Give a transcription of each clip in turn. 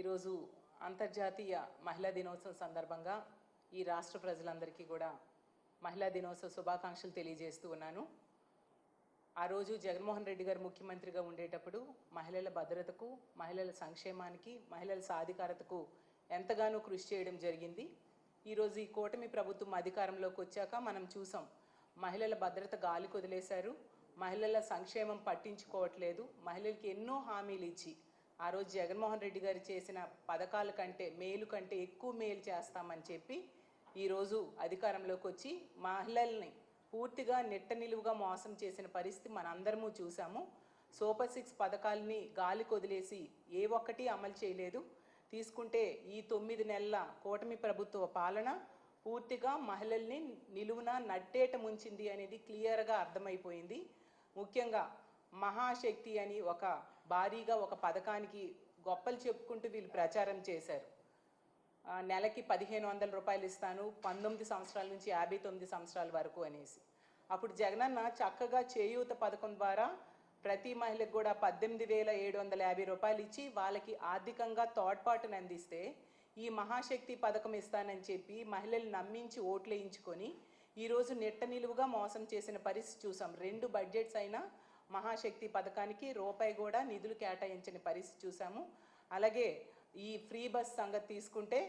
ఈరోజు అంతర్జాతీయ మహిళా దినోత్సవం సందర్భంగా ఈ రాష్ట్ర ప్రజలందరికీ కూడా మహిళా దినోత్సవ శుభాకాంక్షలు తెలియజేస్తూ ఉన్నాను. ఆ రోజు జగన్మోహన్ రెడ్డి గారు ముఖ్యమంత్రిగా ఉండేటప్పుడు మహిళల భద్రతకు మహిళల సంక్షేమానికి మహిళల సాధికారతకు ఎంతగానో కృషి చేయడం జరిగింది. ఈరోజు ఈ కూటమి ప్రభుత్వం అధికారంలోకి వచ్చాక మనం చూసాం మహిళల భద్రత గాలి కుదిలేశారు మహిళల సంక్షేమం పట్టించుకోవట్లేదు. మహిళలకి ఎన్నో హామీలు ఇచ్చి ఆ రోజు జగన్మోహన్ రెడ్డి గారు చేసిన పథకాల కంటే మేలు కంటే ఎక్కువ మేలు చేస్తామని చెప్పి ఈరోజు అధికారంలోకి వచ్చి మహిళల్ని పూర్తిగా నెట్ట నిలువుగా మోసం చేసిన పరిస్థితి మనందరము చూసాము. సూపర్ సిక్స్ పథకాలని గాలి కొదిలేసి ఏ ఒక్కటి అమలు చేయలేదు. తీసుకుంటే ఈ తొమ్మిది నెలల కూటమి ప్రభుత్వ పాలన పూర్తిగా మహిళల్ని నిలువున నట్టేట ముంచింది అనేది క్లియర్గా అర్థమైపోయింది. ముఖ్యంగా మహాశక్తి అని ఒక భారీగా ఒక పథకానికి గొప్పలు చెప్పుకుంటూ వీళ్ళు ప్రచారం చేశారు. నెలకి పదిహేను వందల రూపాయలు ఇస్తాను పంతొమ్మిది సంవత్సరాల నుంచి యాభై తొమ్మిది సంవత్సరాల వరకు అనేసి. అప్పుడు జగనన్న చక్కగా చేయూత పథకం ద్వారా ప్రతి మహిళకు కూడా పద్దెనిమిది వేల ఏడు వందల యాభై రూపాయలు ఇచ్చి వాళ్ళకి ఆర్థికంగా తోడ్పాటును అందిస్తే ఈ మహాశక్తి పథకం ఇస్తానని చెప్పి మహిళలు నమ్మించి ఓట్లు వేయించుకొని ఈరోజు నెట్ట నిలువుగా మోసం చేసిన పరిస్థితి చూసాం. రెండు బడ్జెట్స్ అయినా మహాశక్తి పథకానికి రూపాయి కూడా నిధులు కేటాయించని పరిస్థితి చూసాము. అలాగే ఈ ఫ్రీ బస్ సంగతి తీసుకుంటే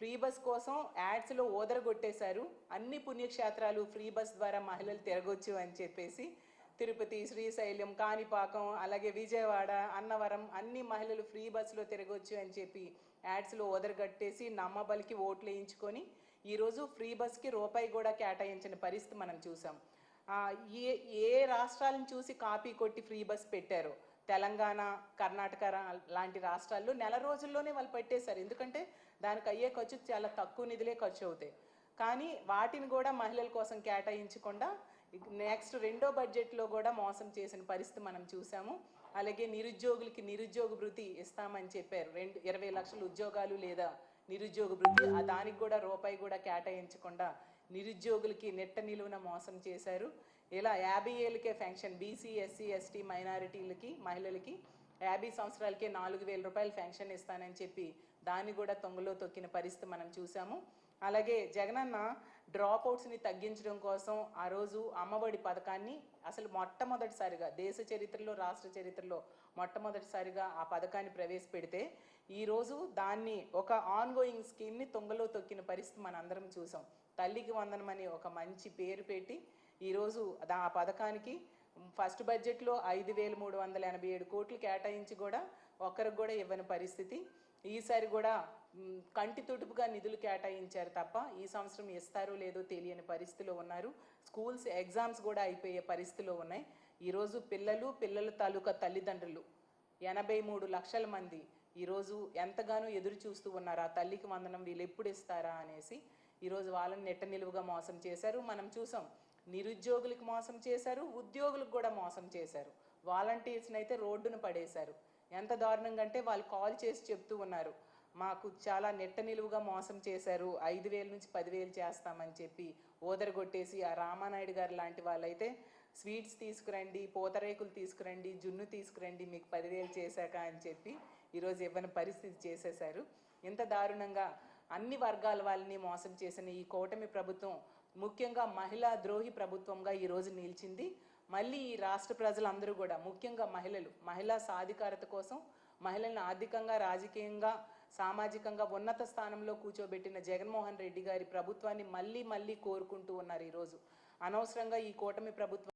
ఫ్రీ బస్ కోసం యాడ్స్లో ఓదరగొట్టేశారు. అన్ని పుణ్యక్షేత్రాలు ఫ్రీ బస్ ద్వారా మహిళలు తిరగొచ్చు అని చెప్పేసి తిరుపతి శ్రీశైలం కాణిపాకం అలాగే విజయవాడ అన్నవరం అన్ని మహిళలు ఫ్రీ బస్సులో తిరగొచ్చు అని చెప్పి యాడ్స్లో ఓదరగట్టేసి నమ్మబలికి ఓట్లు వేయించుకొని ఈరోజు ఫ్రీ బస్కి రూపాయి కూడా కేటాయించిన పరిస్థితి మనం చూసాం. ఏ ఏ రాష్ట్రాలను చూసి కాపీ కొట్టి ఫ్రీ బస్ పెట్టారో? తెలంగాణ కర్ణాటక లాంటి రాష్ట్రాల్లో నెల రోజుల్లోనే వాళ్ళు పెట్టేశారు. ఎందుకంటే దానికి అయ్యే ఖర్చు చాలా తక్కువ నిధులే ఖర్చు అవుతాయి. కానీ వాటిని కూడా మహిళల కోసం కేటాయించకుండా నెక్స్ట్ రెండో బడ్జెట్లో కూడా మోసం చేసిన పరిస్థితి మనం చూసాము. అలాగే నిరుద్యోగులకి నిరుద్యోగ భృతి ఇస్తామని చెప్పారు. రెండు ఇరవై లక్షల ఉద్యోగాలు లేదా నిరుద్యోగ భృతి దానికి కూడా రూపాయి కూడా కేటాయించకుండా నిరుద్యోగులకి నెట్ట నిలువున మోసం చేశారు. ఇలా యాభై ఏళ్ళకే ఫెన్షన్ బీసీ ఎస్సీ ఎస్టీ మైనారిటీలకి మహిళలకి యాభై సంవత్సరాలకే నాలుగు వేల రూపాయలు ఫెన్షన్ ఇస్తానని చెప్పి దాన్ని కూడా తొంగలో తొక్కిన పరిస్థితి మనం చూసాము అలాగే జగనన్న డ్రాప్ అవుట్స్ని తగ్గించడం కోసం ఆ రోజు అమ్మఒడి పథకాన్ని అసలు మొట్టమొదటిసారిగా దేశ చరిత్రలో రాష్ట్ర చరిత్రలో మొట్టమొదటిసారిగా ఆ పథకాన్ని ప్రవేశపెడితే ఈరోజు దాన్ని ఒక ఆన్గోయింగ్ స్కీమ్ని తొంగలో తొక్కిన పరిస్థితి మనందరం చూసాం తల్లికి వందనం ఒక మంచి పేరు పెట్టి ఈరోజు దా ఆ పథకానికి ఫస్ట్ బడ్జెట్లో ఐదు వేల మూడు వందల ఎనభై ఏడు కోట్లు కేటాయించి కూడా ఒక్కరికి కూడా ఇవ్వని పరిస్థితి. ఈసారి కూడా కంటి తుడుపుగా నిధులు కేటాయించారు తప్ప ఈ సంవత్సరం ఇస్తారో లేదో తెలియని పరిస్థితిలో ఉన్నారు. స్కూల్స్ ఎగ్జామ్స్ కూడా అయిపోయే పరిస్థితిలో ఉన్నాయి. ఈరోజు పిల్లలు పిల్లల తాలూకా తల్లిదండ్రులు ఎనభై మూడు లక్షల మంది ఈరోజు ఎంతగానో ఎదురు చూస్తూ ఉన్నారు. ఆ తల్లికి వందనం వీళ్ళు ఎప్పుడు ఇస్తారా అనేసి ఈరోజు వాళ్ళని నెట్ట నిలువుగా మోసం చేశారు. మనం చూసాం నిరుద్యోగులకు మోసం చేశారు ఉద్యోగులకు కూడా మోసం చేశారు. వాలంటీర్స్ని అయితే రోడ్డును పడేశారు. ఎంత దారుణంగా అంటే వాళ్ళు కాల్ చేసి చెప్తూ ఉన్నారు. మాకు చాలా నెట్ట నిలువుగా మోసం చేశారు. ఐదు వేల నుంచి పదివేలు చేస్తామని చెప్పి ఓదరగొట్టేసి ఆ రామానాయుడు గారు లాంటి వాళ్ళైతే స్వీట్స్ తీసుకురండి పూతరేకులు తీసుకురండి జున్ను తీసుకురండి మీకు పదివేలు చేశాక అని చెప్పి ఈరోజు ఇవ్వని పరిస్థితి చేసేశారు. ఇంత దారుణంగా అన్ని వర్గాల వాళ్ళని మోసం చేసిన ఈ కూటమి ప్రభుత్వం ముఖ్యంగా మహిళా ద్రోహి ప్రభుత్వంగా ఈరోజు నిలిచింది. మళ్ళీ ఈ రాష్ట్ర ప్రజలందరూ కూడా ముఖ్యంగా మహిళలు మహిళా సాధికారత కోసం మహిళలను ఆర్థికంగా రాజకీయంగా సామాజికంగా ఉన్నత స్థానంలో కూర్చోబెట్టిన జగన్మోహన్ రెడ్డి గారి ప్రభుత్వాన్ని మళ్ళీ మళ్ళీ కోరుకుంటూ ఉన్నారు ఈరోజు అనవసరంగా ఈ కూటమి ప్రభుత్వం